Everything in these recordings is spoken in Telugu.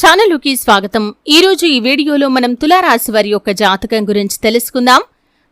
ఛానలుకి స్వాగతం. ఈరోజు ఈ వీడియోలో మనం తులారాశి వారి యొక్క జాతకం గురించి తెలుసుకుందాం.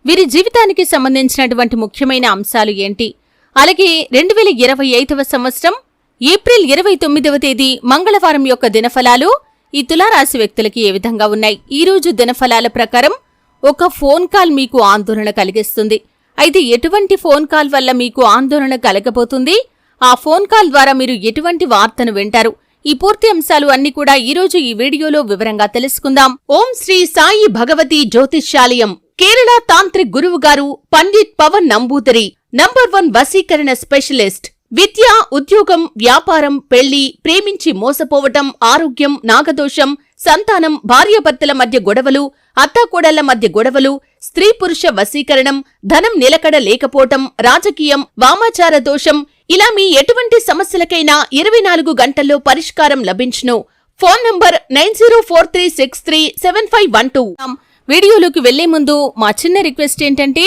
వీరి జీవితానికి సంబంధించినటువంటి ముఖ్యమైన అంశాలు ఏంటి? అలాగే రెండు వేల ఇరవై ఐదవ సంవత్సరం ఏప్రిల్ ఇరవై తొమ్మిదవ తేదీ మంగళవారం యొక్క దినఫలాలు ఈ తులారాశి వ్యక్తులకి ఏ విధంగా ఉన్నాయి? ఈ రోజు దినఫలాల ప్రకారం ఒక ఫోన్ కాల్ మీకు ఆందోళన కలిగిస్తుంది. అయితే ఎటువంటి ఫోన్ కాల్ వల్ల మీకు ఆందోళన కలగబోతుంది? ఆ ఫోన్ కాల్ ద్వారా మీరు ఎటువంటి వార్తను వింటారు? ఈ పూర్తి అంశాలు అన్ని కూడా ఈ రోజు ఈ వీడియోలో వివరంగా తెలుసుకుందాం. ఓం శ్రీ సాయి భగవతి జ్యోతిష్యాలయం కేరళ తాంత్రిక్ గురువు గారు పండిత్ పవన్ నంబూదరి నంబర్ వన్ వసీకరణ స్పెషలిస్ట్ విద్య ఉద్యోగం వ్యాపారం పెళ్ళి ప్రేమించి మోసపోవటం ఆరోగ్యం నాగదోషం సంతానం భార్యాభర్తల మధ్య గొడవలు అత్తాకోడళ్ళ మధ్య గొడవలు స్త్రీ పురుష వశీకరణం ధనం నిలకడ లేకపోవటం రాజకీయం వామాచార దోషం ఇలా మీ ఎటువంటి సమస్యలకైనా ఇరవై నాలుగు గంటల్లో పరిష్కారం లభించును. Phone number nine zero four three six three seven five one two. వీడియోలోకి వెళ్ళే ముందు మా చిన్న రిక్వెస్ట్ ఏంటంటే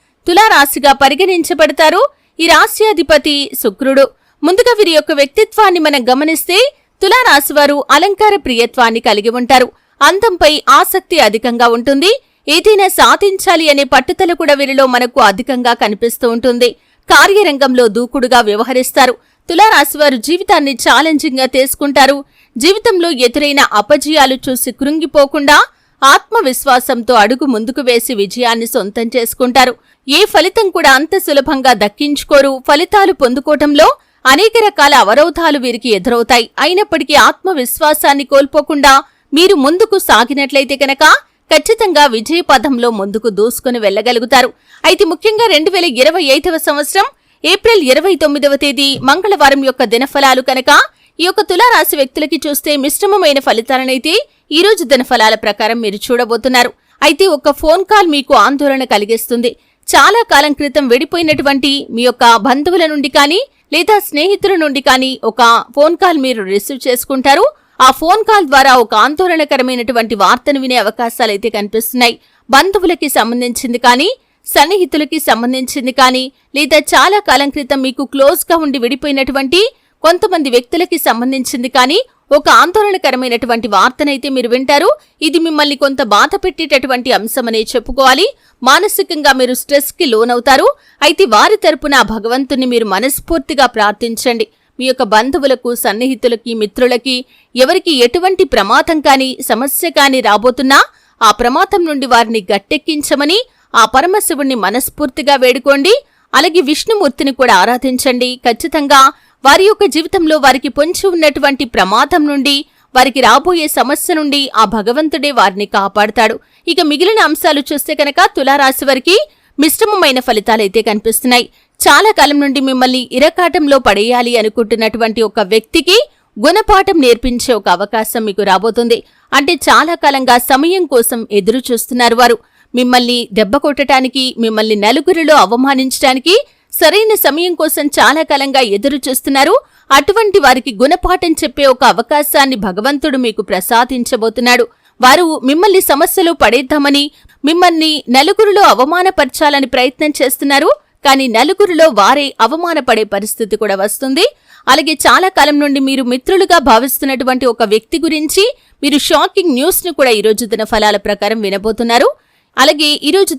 తులారాశిగా పరిగణించబడతారు ఈ రాశ్యాధిపతి శుక్రుడు. ముందుగా వీరి యొక్క వ్యక్తిత్వాన్ని మనం గమనిస్తే తులారాశివారు అలంకార ప్రియత్వాన్ని కలిగి ఉంటారు. అందంపై ఆసక్తి అధికంగా ఉంటుంది. ఏదైనా సాధించాలి అనే పట్టుదల కూడా వీరిలో మనకు అధికంగా కనిపిస్తూ ఉంటుంది. కార్యరంగంలో దూకుడుగా వ్యవహరిస్తారు. తులారాశివారు జీవితాన్ని ఛాలెంజింగ్గా తీసుకుంటారు. జీవితంలో ఎదురైన అపజయాలు చూసి కృంగిపోకుండా ఆత్మవిశ్వాసంతో అడుగు ముందుకు వేసి విజయాన్ని సొంతం చేసుకుంటారు. ఏ ఫలితం కూడా అంత సులభంగా దక్కించుకోరు. ఫలితాలు పొందుకోవటంలో అనేక రకాల అవరోధాలు వీరికి ఎదురవుతాయి. అయినప్పటికీ ఆత్మవిశ్వాసాన్ని కోల్పోకుండా మీరు ముందుకు సాగినట్లయితే కనుక ఖచ్చితంగా విజయ పదంలో ముందుకు దూసుకుని వెళ్ళగలుగుతారు అయితే ముఖ్యంగా రెండు వేల ఇరవై ఐదవ సంవత్సరం ఏప్రిల్ ఇరవై తొమ్మిదవ తేదీ మంగళవారం యొక్క దినఫలాలు కనుక ఈ యొక్క తులారాశి వ్యక్తులకి చూస్తే మిశ్రమమైన ఫలితాలనైతే ఈ రోజు దినఫలాల ప్రకారం మీరు చూడబోతున్నారు. అయితే ఒక ఫోన్ కాల్ మీకు ఆందోళన కలిగిస్తుంది. చాలా కాలం క్రితం విడిపోయినటువంటి మీ యొక్క బంధువుల నుండి కానీ లేదా స్నేహితుల నుండి కానీ ఒక ఫోన్ కాల్ మీరు రిసీవ్ చేసుకుంటారు. ఆ ఫోన్ కాల్ ద్వారా ఒక ఆందోళనకరమైనటువంటి వార్తను వినే అవకాశాలు అయితే కనిపిస్తున్నాయి. బంధువులకి సంబంధించింది కానీ సన్నిహితులకి సంబంధించింది కానీ లేదా చాలా కాలం క్రితం మీకు క్లోజ్గా ఉండి విడిపోయినటువంటి కొంతమంది వ్యక్తులకి సంబంధించింది కానీ ఒక ఆందోళనకరమైనటువంటి వార్తనైతే మీరు వింటారు. ఇది మిమ్మల్ని కొంత బాధ పెట్టేటటువంటి అంశమనే చెప్పుకోవాలి. మానసికంగా మీరు స్ట్రెస్కి లోనవుతారు. అయితే వారి తరపున భగవంతుని మీరు మనస్ఫూర్తిగా ప్రార్థించండి. మీ యొక్క బంధువులకు సన్నిహితులకి మిత్రులకి ఎవరికి ఎటువంటి ప్రమాదం కాని సమస్య కాని రాబోతున్నా ఆ ప్రమాదం నుండి వారిని గట్టెక్కించమని ఆ పరమశివుణ్ణి మనస్ఫూర్తిగా వేడుకోండి. అలాగే విష్ణుమూర్తిని కూడా ఆరాధించండి. ఖచ్చితంగా వారి యొక్క జీవితంలో వారికి పొంచి ఉన్నటువంటి ప్రమాదం నుండి వారికి రాబోయే సమస్య నుండి ఆ భగవంతుడే వారిని కాపాడతాడు. ఇక మిగిలిన అంశాలు చూస్తే కనుక తులారాశి వారికి మిశ్రమమైన ఫలితాలైతే కనిపిస్తున్నాయి. చాలా కాలం నుండి మిమ్మల్ని ఇరకాటంలో పడేయాలి అనుకుంటున్నటువంటి ఒక వ్యక్తికి గుణపాఠం నేర్పించే ఒక అవకాశం మీకు రాబోతుంది. అంటే చాలా కాలంగా సమయం కోసం ఎదురు చూస్తున్నారు వారు. మిమ్మల్ని దెబ్బ కొట్టడానికి మిమ్మల్ని నలుగురిలో అవమానించడానికి సరైన సమయం కోసం చాలా కాలంగా ఎదురు చూస్తున్నారు. అటువంటి వారికి గుణపాఠం చెప్పే ఒక అవకాశాన్ని భగవంతుడు మీకు ప్రసాదించబోతున్నాడు. వారు మిమ్మల్ని సమస్యలు పడేద్దామని మిమ్మల్ని నలుగురిలో అవమానపరచాలని ప్రయత్నం చేస్తున్నారు. కానీ నలుగురిలో వారే అవమానపడే పరిస్థితి కూడా వస్తుంది. అలాగే చాలా కాలం నుండి మీరు మిత్రులుగా భావిస్తున్నటువంటి ఒక వ్యక్తి గురించి మీరు షాకింగ్ న్యూస్ను కూడా ఈ రోజు దిన ఫలాల ప్రకారం వినబోతున్నారు. అలాగే ఈ రోజు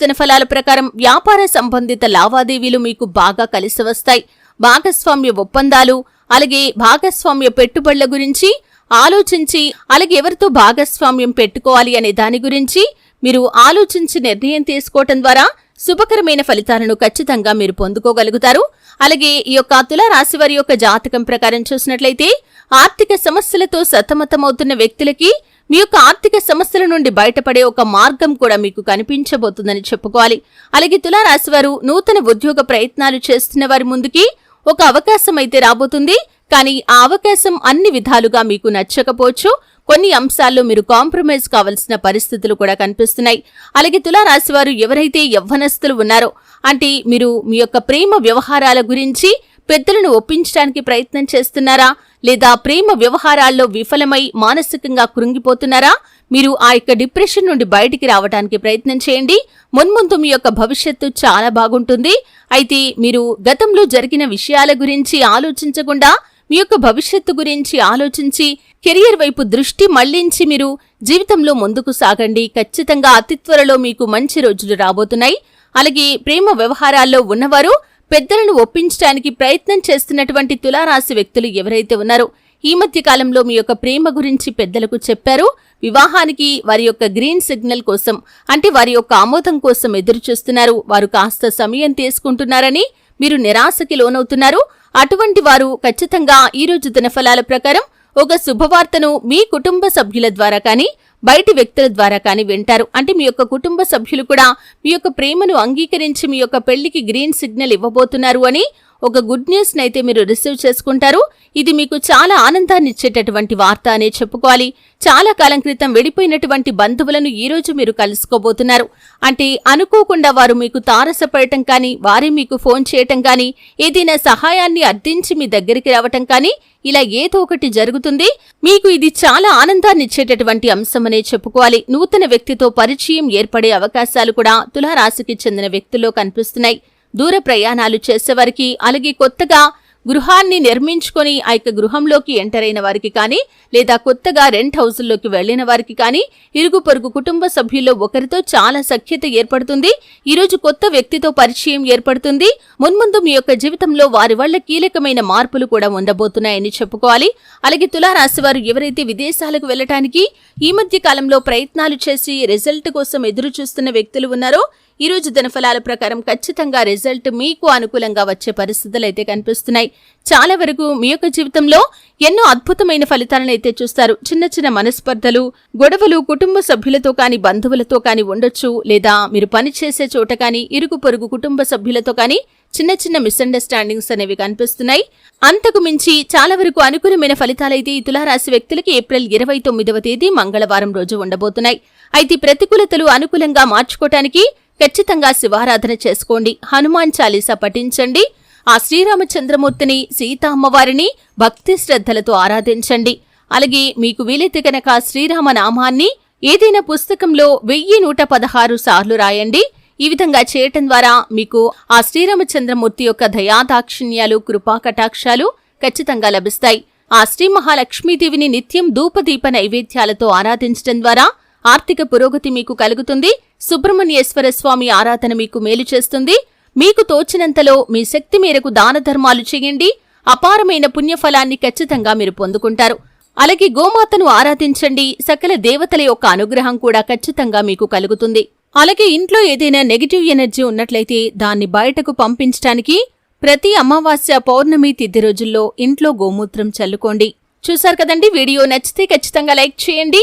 ప్రకారం వ్యాపార సంబంధిత లావాదేవీలు మీకు బాగా కలిసి వస్తాయి. భాగస్వామ్య ఒప్పందాలు అలాగే భాగస్వామ్య పెట్టుబడుల గురించి ఆలోచించి అలాగే ఎవరితో భాగస్వామ్యం పెట్టుకోవాలి అనే దాని గురించి మీరు ఆలోచించి నిర్ణయం తీసుకోవటం ద్వారా శుభకరమైన ఫలితాలను ఖచ్చితంగా మీరు పొందుకోగలుగుతారు. అలాగే ఈ యొక్క తులారాశి వారి యొక్క జాతకం ప్రకారం చూసినట్లయితే ఆర్థిక సమస్యలతో సతమతమవుతున్న వ్యక్తులకి మీ యొక్క ఆర్థిక సమస్యల నుండి బయటపడే ఒక మార్గం కూడా మీకు కనిపించబోతుందని చెప్పుకోవాలి. అలాగే తులారాశి వారు నూతన ఉద్యోగ ప్రయత్నాలు చేస్తున్న వారి ముందుకి ఒక అవకాశం అయితే రాబోతుంది. కానీ ఆ అవకాశం అన్ని విధాలుగా మీకు నచ్చకపోవచ్చు. కొన్ని అంశాల్లో మీరు కాంప్రమైజ్ కావలసిన పరిస్థితులు కూడా కనిపిస్తున్నాయి. అలాగే తులారాశి వారు ఎవరైతే యవ్వనస్తులు ఉన్నారో అంటే మీరు మీ యొక్క ప్రేమ వ్యవహారాల గురించి పెద్దలను ఒప్పించడానికి ప్రయత్నం చేస్తున్నారా? లేదా ప్రేమ వ్యవహారాల్లో విఫలమై మానసికంగా కృంగిపోతున్నారా? మీరు ఆ యొక్క డిప్రెషన్ నుండి బయటికి రావడానికి ప్రయత్నం చేయండి. మున్ముందు మీ యొక్క భవిష్యత్తు చాలా బాగుంటుంది. అయితే మీరు గతంలో జరిగిన విషయాల గురించి ఆలోచించకుండా మీ యొక్క భవిష్యత్తు గురించి ఆలోచించి కెరియర్ వైపు దృష్టి మళ్ళించి మీరు జీవితంలో ముందుకు సాగండి. ఖచ్చితంగా అతి త్వరలో మీకు మంచి రోజులు రాబోతున్నాయి. అలాగే ప్రేమ వ్యవహారాల్లో ఉన్నవారు పెద్దలను ఒప్పించడానికి ప్రయత్నం చేస్తున్నటువంటి తులారాశి వ్యక్తులు ఎవరైతే ఉన్నారో ఈ మధ్య కాలంలో మీ యొక్క ప్రేమ గురించి పెద్దలకు చెప్పారు. వివాహానికి వారి యొక్క గ్రీన్ సిగ్నల్ కోసం అంటే వారి యొక్క ఆమోదం కోసం ఎదురు చూస్తున్నారు వారు కాస్త సమయం తీసుకుంటున్నారని మీరు నిరాశకి లోనవుతున్నారు. అటువంటి వారు ఖచ్చితంగా ఈ రోజు దినఫలాల ప్రకారం ఒక శుభవార్తను మీ కుటుంబ సభ్యుల ద్వారా కానీ బయటి వ్యక్తుల ద్వారా కానీ వింటారు. అంటే మీ యొక్క కుటుంబ సభ్యులు కూడా మీ యొక్క ప్రేమను అంగీకరించి మీ యొక్క పెళ్ళికి గ్రీన్ సిగ్నల్ ఇవ్వబోతున్నారు అని ఒక గుడ్ న్యూస్ నైతే మీరు రిసీవ్ చేసుకుంటారు. ఇది మీకు చాలా ఆనందాన్ని ఇచ్చేటటువంటి వార్త అనే చెప్పుకోవాలి. చాలా కాలం క్రితం విడిపోయినటువంటి బంధువులను ఈ రోజు మీరు కలుసుకోబోతున్నారు. అంటే అనుకోకుండా వారు మీకు తారసపడటం కానీ వారే మీకు ఫోన్ చేయటం కానీ ఏదైనా సహాయాన్ని అర్థించి మీ దగ్గరికి రావటం కానీ ఇలా ఏదో ఒకటి జరుగుతుంది. మీకు ఇది చాలా ఆనందాన్ని ఇచ్చేటటువంటి అంశమనే చెప్పుకోవాలి. నూతన వ్యక్తితో పరిచయం ఏర్పడే అవకాశాలు కూడా తులారాశికి చెందిన వ్యక్తుల్లో కనిపిస్తున్నాయి. దూర ప్రయాణాలు చేసేవారికి అలాగే కొత్తగా గృహాన్ని నిర్మించుకొని ఆ యొక్క గృహంలోకి ఎంటర్ అయిన వారికి కానీ లేదా కొత్తగా రెంట్ హౌస్లోకి వెళ్ళిన వారికి కానీ ఇరుగు పొరుగు కుటుంబ సభ్యుల్లో ఒకరితో చాలా సఖ్యత ఏర్పడుతుంది. ఈరోజు కొత్త వ్యక్తితో పరిచయం ఏర్పడుతుంది. మున్ముందు మీ యొక్క జీవితంలో వారి వల్ల కీలకమైన మార్పులు కూడా ఉండబోతున్నాయని చెప్పుకోవాలి. అలాగే తులారాశి వారు ఎవరైతే విదేశాలకు వెళ్ళటానికి ఈ మధ్య కాలంలో ప్రయత్నాలు చేసి రిజల్ట్ కోసం ఎదురు చూస్తున్న వ్యక్తులు ఉన్నారో ఈ రోజు దినఫలాల ప్రకారం ఖచ్చితంగా రిజల్ట్ మీకు అనుకూలంగా వచ్చే పరిస్థితులు అయితే కనిపిస్తున్నాయి. చాలా వరకు మీ యొక్క జీవితంలో ఎన్నో అద్భుతమైన ఫలితాలను అయితే చూస్తారు. చిన్న చిన్న మనస్పర్ధలు గొడవలు కుటుంబ సభ్యులతో కాని బంధువులతో కాని ఉండొచ్చు. లేదా మీరు పనిచేసే చోట కాని ఇరుగు పొరుగు కుటుంబ సభ్యులతో కాని చిన్న చిన్న మిస్అండర్స్టాండింగ్స్ అనేవి కనిపిస్తున్నాయి. అంతకు మించి చాలా వరకు అనుకూలమైన ఫలితాలైతే ఈ తులారాశి వ్యక్తులకి ఏప్రిల్ ఇరవై తొమ్మిదవ తేదీ మంగళవారం రోజు ఉండబోతున్నాయి. అయితే ప్రతికూలతలు అనుకూలంగా మార్చుకోవటానికి ఖచ్చితంగా శివారాధన చేసుకోండి. హనుమాన్ చాలీసా పఠించండి. ఆ శ్రీరామచంద్రమూర్తిని సీతా అమ్మవారిని భక్తి శ్రద్ధలతో ఆరాధించండి. అలాగే మీకు వీలైతే కనుక శ్రీరామ నామాన్ని ఏదైనా పుస్తకంలో వెయ్యి నూట పదహారు సార్లు రాయండి. ఈ విధంగా చేయటం ద్వారా మీకు ఆ శ్రీరామచంద్రమూర్తి యొక్క దయాదాక్షిణ్యాలు కృపా కటాక్షాలు ఖచ్చితంగా లభిస్తాయి. ఆ శ్రీ మహాలక్ష్మీదేవిని నిత్యం ధూపదీప నైవేద్యాలతో ఆరాధించడం ద్వారా ఆర్థిక పురోగతి మీకు కలుగుతుంది. సుబ్రహ్మణ్యేశ్వర స్వామి ఆరాధన మీకు మేలు చేస్తుంది. మీకు తోచినంతలో మీ శక్తి మేరకు దాన ధర్మాలు చేయండి. అపారమైన పుణ్యఫలాన్ని ఖచ్చితంగా మీరు పొందుకుంటారు. అలాగే గోమాతను ఆరాధించండి. సకల దేవతల యొక్క అనుగ్రహం కూడా ఖచ్చితంగా మీకు కలుగుతుంది. అలాగే ఇంట్లో ఏదైనా నెగిటివ్ ఎనర్జీ ఉన్నట్లయితే దాన్ని బయటకు పంపించటానికి ప్రతి అమావాస్య పౌర్ణమి తిథి రోజుల్లో ఇంట్లో గోమూత్రం చల్లుకోండి. చూశారు కదండి? వీడియో నచ్చితే ఖచ్చితంగా లైక్ చేయండి.